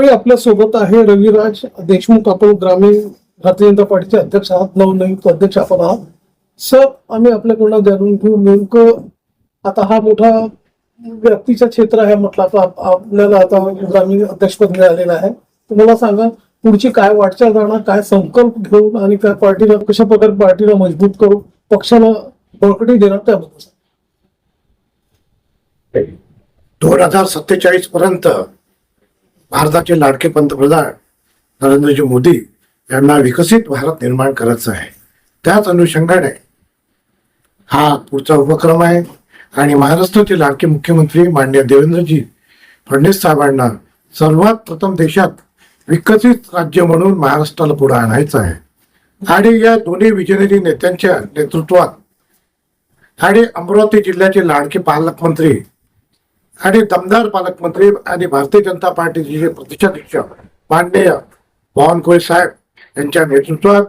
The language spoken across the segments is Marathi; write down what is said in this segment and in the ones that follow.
यावेळी आपल्यासोबत आहे रविराज देशमुख आपण ग्रामीण भारतीय जनता पार्टीचे अध्यक्ष आहात नवनियुक्त अध्यक्ष आपण आहात. सर आम्ही आपल्याकडनं जाणून घेऊ नेमकं आता हा मोठा व्यक्तीचा क्षेत्र आहे म्हटलं आता आपल्याला आता म्हणजे ग्रामीण अध्यक्षपद मिळालेलं आहे. तुम्हाला सांगा पुढची काय वाटचाल राहणार काय संकल्प घेऊन आणि काय पार्टीला कशा प्रकारे पार्टीला मजबूत करू पक्षाला बळकटी देणार त्याबद्दल? दोन हजार सत्तेचाळीस पर्यंत भारताचे लाडके पंतप्रधान नरेंद्रजी मोदी यांना विकसित भारत निर्माण करायचं आहे. त्याच अनुषंगाने हा पुढचा उपक्रम आहे. आणि महाराष्ट्राचे लाडके मुख्यमंत्री मान्य देवेंद्रजी फडणवीस साहेबांना सर्वात प्रथम देशात विकसित राज्य म्हणून महाराष्ट्राला पुढे आणायचं आहे. आणि या दोन्ही विजयनरी नेत्यांच्या नेतृत्वात आणि अमरावती जिल्ह्याचे लाडके पालकमंत्री आणि दमदार पालकमंत्री आणि भारतीय जनता पार्टीचे जे प्रदेशाध्यक्ष माननीय बावनकुळे साहेब यांच्या नेतृत्वात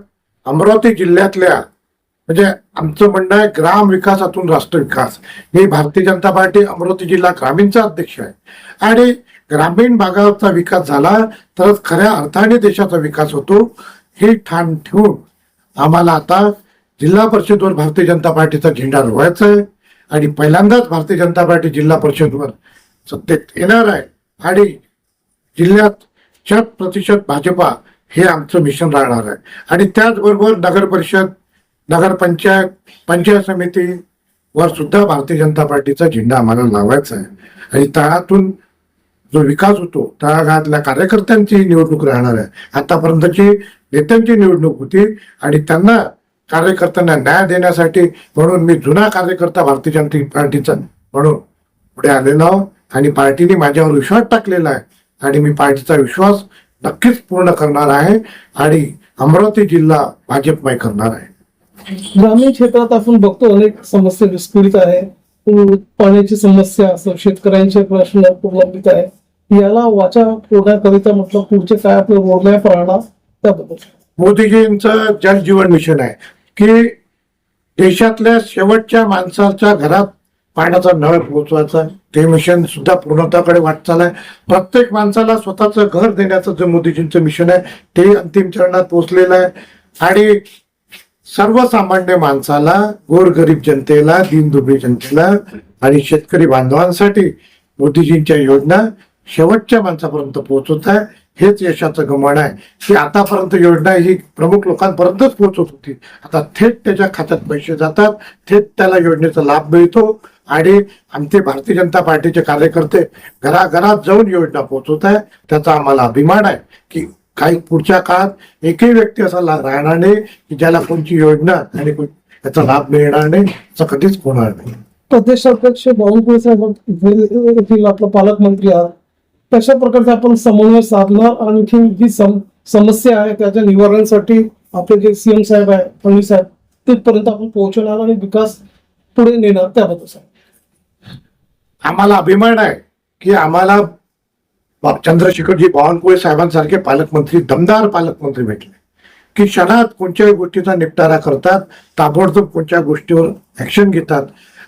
अमरावती जिल्ह्यातल्या म्हणजे आमचं म्हणणं आहे ग्राम विकासातून राष्ट्र विकास. ही भारतीय जनता पार्टी अमरावती जिल्हा ग्रामीणचा अध्यक्ष आहे. आणि ग्रामीण भागाचा विकास झाला तरच खऱ्या अर्थाने देशाचा विकास होतो हे ठाण ठेवून आम्हाला आता जिल्हा परिषदवर भारतीय जनता पार्टीचा झेंडा रोवायचा आहे. आणि पहिल्यांदाच भारतीय जनता पार्टी जिल्हा परिषदवर सत्तेत येणार आहे. आणि जिल्ह्यात शत प्रतिशत भाजपा हे आमचं मिशन राहणार आहे. आणि त्याचबरोबर नगर परिषद नगरपंचायत पंचायत समिती वर सुद्धा भारतीय जनता पार्टीचा झेंडा आम्हाला लावायचा आहे. आणि तळातून जो विकास होतो तळागाळातल्या कार्यकर्त्यांची निवडणूक राहणार आहे. आतापर्यंतची नेत्यांची निवडणूक होती आणि त्यांना कार्यकर्त्यांना न्याय देण्यासाठी म्हणून मी जुना कार्यकर्ता भारतीय जनता पार्टीचा म्हणून पुढे आलेलो आहो. आणि पार्टीने माझ्यावर विश्वास टाकलेला आहे. आणि मी पार्टीचा विश्वास नक्कीच पूर्ण करणार आहे. आणि अमरावती जिल्हा भाजपमय करणार आहे. ग्रामीण क्षेत्रात आपण बघतो अनेक समस्या विस्फोरित आहे. पाण्याची समस्या असो शेतकऱ्यांचे प्रश्न प्रलंबित आहे. याला वाचा फोडण्याकरिता म्हटलं पुढचे काय आपलं रोडमॅप राहणार? त्याबद्दल. मोदीजींचं जल जीवन मिशन आहे. की देशातल्या शेवटच्या माणसाच्या घरात पाण्याचा नळ पोहोचवायचा ते मिशन सुद्धा पूर्णताकडे वाटचाल आहे. प्रत्येक माणसाला स्वतःचं घर देण्याचं जे मोदीजींचं मिशन आहे ते अंतिम चरणात पोहोचलेलं आहे. आणि सर्वसामान्य माणसाला गोरगरीब जनतेला दीनदुबळी जनतेला आणि शेतकरी बांधवांसाठी मोदीजींच्या योजना शेवटच्या माणसापर्यंत पोहोचवत आहे. हेच यशाचं गमण आहे. की आतापर्यंत योजना ही प्रमुख लोकांपर्यंतच पोहोचत होती. आता थेट त्याच्या खात्यात पैसे जातात. थेट त्याला योजनेचा लाभ मिळतो. आणि आमचे भारतीय जनता पार्टीचे कार्यकर्ते घराघरात जाऊन योजना पोहोचवत आहे. त्याचा आम्हाला अभिमान आहे की काही पुढच्या काळात एकही व्यक्ती असा राहणार नाही की ज्याला कोणची योजना आणि त्याचा याचा लाभ मिळणार नाही. असं कधीच होणार नाही. प्रदेशाध्यक्ष बावनकुळे साहेब येथील पालकमंत्री आहात. कशा प्रकारचा आपण समन्वय साधणार आणखी जी सम समस्या आहे त्याच्या निवारणासाठी आपले जे सीएम साहेब आहे फडणवीस साहेब तिथपर्यंत आपण पोहोचवणार आणि विकास पुढे नेणार त्याबद्दल साहेब. आम्हाला अभिमान आहे की आम्हाला चंद्रशेखरजी बावनकुळे साहेबांसारखे पालकमंत्री दमदार पालकमंत्री भेटले. की क्षणात कोणत्याही गोष्टीचा निपटारा करतात ताबडतोब कोणत्या गोष्टीवर ऍक्शन घेतात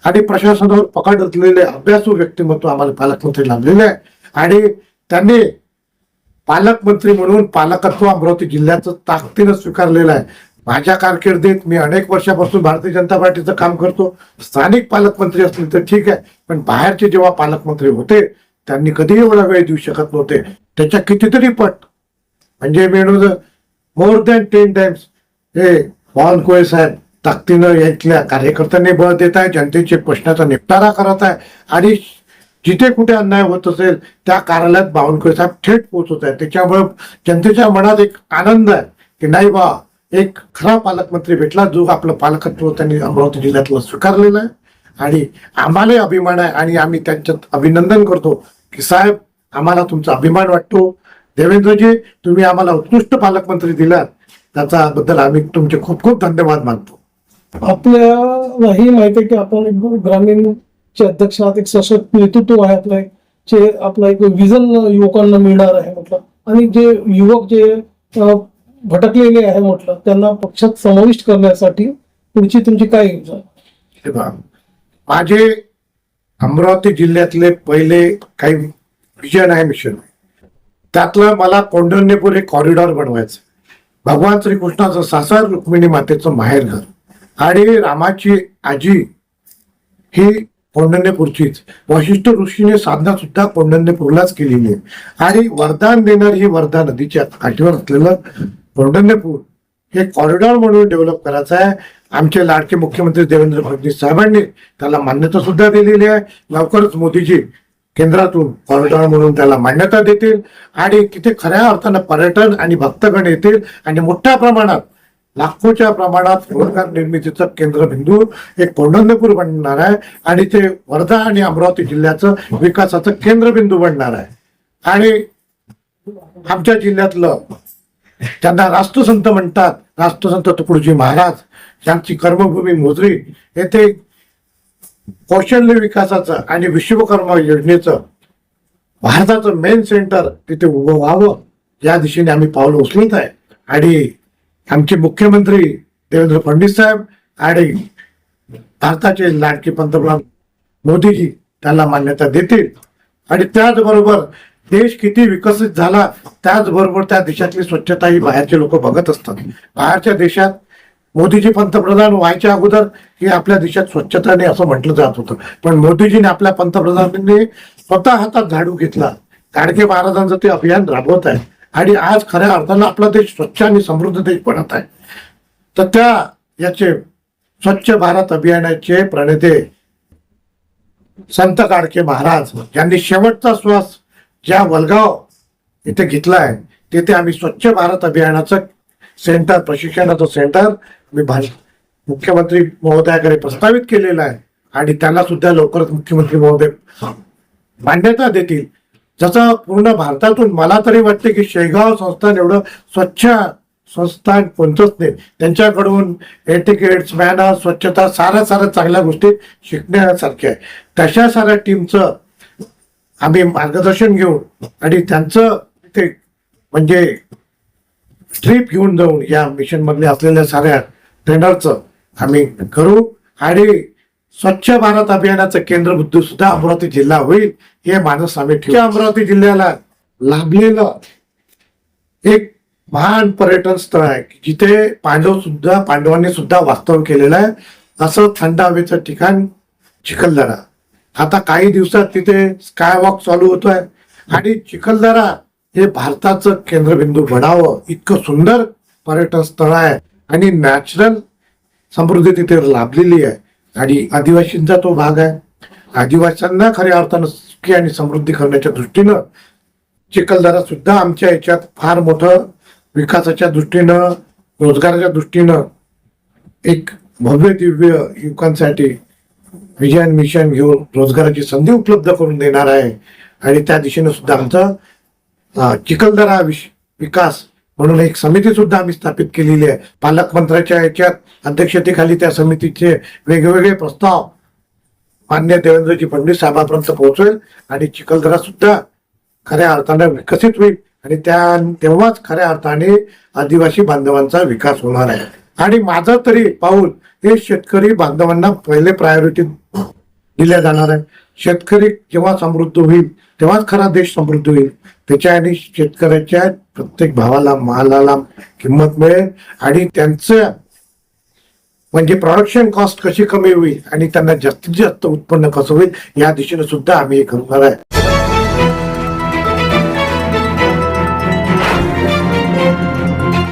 आणि प्रशासनावर पकड असलेले अभ्यासू व्यक्तिमत्व आम्हाला पालकमंत्री लाभलेले आहे. आणि त्यांनी पालकमंत्री म्हणून पालकत्व अमरावती जिल्ह्याचं ताकदीनं स्वीकारलेलं आहे. माझ्या कारकिर्दीत मी अनेक वर्षापासून भारतीय जनता पार्टीचं काम करतो. स्थानिक पालकमंत्री असतील तर ठीक आहे पण बाहेरचे जेव्हा पालकमंत्री होते त्यांनी कधीही एवढा वेळ देऊ शकत नव्हते. त्याच्या कितीतरी पट म्हणजे many more than ten times हे बावनकुळे साहेब ताकदीनं यातल्या कार्यकर्त्यांनी बळ देत आहे जनतेचे प्रश्नाचा निपटारा करत आहे. आणि जिथे कुठे अन्याय होत असेल त्या कार्यालयात बावनकुळे साहेब थेट पोहोचत आहे त्याच्यामुळे जनतेच्या मनात एक आनंद आहे की नाही बा एक खरा पालकमंत्री भेटला जो आपलं पालकत्व त्यांनी अमरावती जिल्ह्यातलं स्वीकारलेलं आहे. आणि आम्हालाही अभिमान आहे आणि आम्ही त्यांच्यात अभिनंदन करतो की साहेब आम्हाला तुमचा अभिमान वाटतो. देवेंद्रजी तुम्ही आम्हाला उत्कृष्ट पालकमंत्री दिलात. त्याचा बद्दल आम्ही तुमचे खूप खूप धन्यवाद मानतो. आपल्यालाही माहिती आहे की आपण ग्रामीण चे अध्यक्ष एक सशक्त नेतृत्व आहे आपलं एक जे आपलं एक विजन युवकांना मिळणार आहे म्हटलं. आणि जे युवक जे भटकलेले आहे म्हटलं त्यांना पक्षात समाविष्ट करण्यासाठी पुढची तुमची काय योजना? माझे अमरावती जिल्ह्यातले पहिले काही विजन आहे मिशन. आहे त्यातलं मला कौंडण्यपूर एक कॉरिडॉर बनवायचं. भगवान श्रीकृष्णाचं सासर रुक्मिणी मातेचं माहेरघर. आणि रामाची आजी ही पौंडण्यपूरचीच. वशिष्ठ ऋषीने साधना सुद्धा पौंडण्यपूरलाच केलेली आहे. आणि वरदान देणारी ही वर्धा नदीच्या काठीवर असलेलं पौंडण्यपूर हे कॉरिडॉर म्हणून डेव्हलप करायचं आहे. आमचे लाडके मुख्यमंत्री देवेंद्र फडणवीस साहेबांनी त्याला मान्यता सुद्धा दिलेली आहे. लवकरच मोदीजी केंद्रातून कॉरिडॉर म्हणून त्याला मान्यता देतील. आणि तिथे खऱ्या अर्थानं पर्यटन आणि भक्तगण येतील. आणि मोठ्या प्रमाणात लाखोच्या प्रमाणात रोजगार निर्मितीचं केंद्रबिंदू एक कौंडण्यपूर बनणार आहे आणि ते वर्धा आणि अमरावती जिल्ह्याचं विकासाचं केंद्रबिंदू बनणार आहे. आणि आमच्या जिल्ह्यातलं त्यांना राष्ट्रसंत म्हणतात राष्ट्रसंत तुकडोजी महाराज यांची कर्मभूमी मोजरी येथे कौशल्य विकासाचं आणि विश्वकर्मा योजनेचं भारताचं मेन सेंटर तिथे उभं व्हावं या दिशेने आम्ही पावलं उचलत आहे. आणि आमचे मुख्यमंत्री देवेंद्र फडणवीस साहेब आणि भारताचे लाडके पंतप्रधान मोदीजी त्याला मान्यता देतील. आणि त्याचबरोबर देश किती विकसित झाला त्याचबरोबर त्या देशातली स्वच्छता ही बाहेरचे लोक बघत असतात. बाहेरच्या देशात मोदीजी पंतप्रधान व्हायच्या अगोदर ही आपल्या देशात स्वच्छता नाही असं म्हटलं जात होतं. पण मोदीजीने आपल्या पंतप्रधानांनी स्वतः हातात झाडू घेतला. गाडगे महाराजांचं ते अभियान राबवत आहे आणि आज खऱ्या अर्थानं आपला देश स्वच्छ आणि समृद्ध देश बनत आहे. तर त्या याचे स्वच्छ भारत अभियानाचे प्रणेते संत गाडके महाराज यांनी शेवटचा श्वास ज्या वलगाव इथे घेतलाय तिथे आम्ही स्वच्छ भारत अभियानाचं सेंटर प्रशिक्षणाचं सेंटर मी मुख्यमंत्री महोदयाकडे प्रस्तावित केलेलं आहे. आणि त्याला सुद्धा लवकरच मुख्यमंत्री महोदय मान्यता देतील. जसं पूर्ण भारतातून मला तरी वाटते की शेगाव संस्थान एवढं स्वच्छ संस्थान कोणतंच नाही. त्यांच्याकडून एटिकेट्स मॅनर स्वच्छता साऱ्या साऱ्या चांगल्या गोष्टी शिकण्यासारख्या आहे तशा साऱ्या टीमचं आम्ही मार्गदर्शन घेऊन आणि त्यांचं ते म्हणजे ट्रिप घेऊन जाऊन या मिशनमधल्या असलेल्या साऱ्या ट्रेनरचं आम्ही करू आणि स्वच्छ भारत अभियानाचं केंद्रबिंदू सुद्धा अमरावती जिल्हा होईल हे मानस आम्ही ठेवू अमरावती जिल्ह्याला लाभलेलं एक महान पर्यटन स्थळ आहे जिथे पांडव सुद्धा पांडवांनी सुद्धा वास्तव केलेलं आहे. असं थंड हवेचं ठिकाण चिखलदरा. आता काही दिवसात तिथे स्काय वॉक चालू होतोय. आणि चिखलदरा हे भारताचं केंद्रबिंदू बनावं इतकं सुंदर पर्यटन स्थळ आहे. आणि नॅचरल समृद्धी तिथे लाभलेली आहे. आणि आदिवासींचा तो भाग आहे. आदिवासींना खऱ्या अर्थानं सुखी आणि समृद्धी करण्याच्या दृष्टीनं चिखलदरा सुद्धा आमच्या याच्यात फार मोठं विकासाच्या दृष्टीनं रोजगाराच्या दृष्टीनं एक भव्य दिव्य युवकांसाठी विजयन मिशन घेऊन रोजगाराची संधी उपलब्ध करून देणार आहे. आणि त्या दिशेनं सुद्धा आमचं चिखलदरा विश विकास म्हणून एक समिती सुद्धा आम्ही स्थापित केलेली आहे. पालकमंत्र्याच्या याच्यात अध्यक्षतेखाली त्या समितीचे वेगवेगळे प्रस्ताव मान्य देवेंद्रजी फडणवीस साहेबांपर्यंत पोहोचवेल आणि चिखलदरा सुद्धा खऱ्या अर्थाने विकसित होईल आणि त्या तेव्हाच खऱ्या अर्थाने आदिवासी बांधवांचा विकास होणार आहे. आणि माझं तरी पाऊल हे शेतकरी बांधवांना पहिले प्रायोरिटी दिल्या जाणार आहे. शेतकरी जेव्हा समृद्ध होईल तेव्हाच खरा देश समृद्ध होईल. त्याच्या आणि शेतकऱ्याच्या प्रत्येक भावाला मालाला किंमत मिळेल आणि त्यांचं म्हणजे प्रोडक्शन कॉस्ट कशी कमी होईल आणि त्यांना जास्तीत जास्त उत्पन्न कसं होईल या दिशेने सुद्धा आम्ही हे करणार आहे.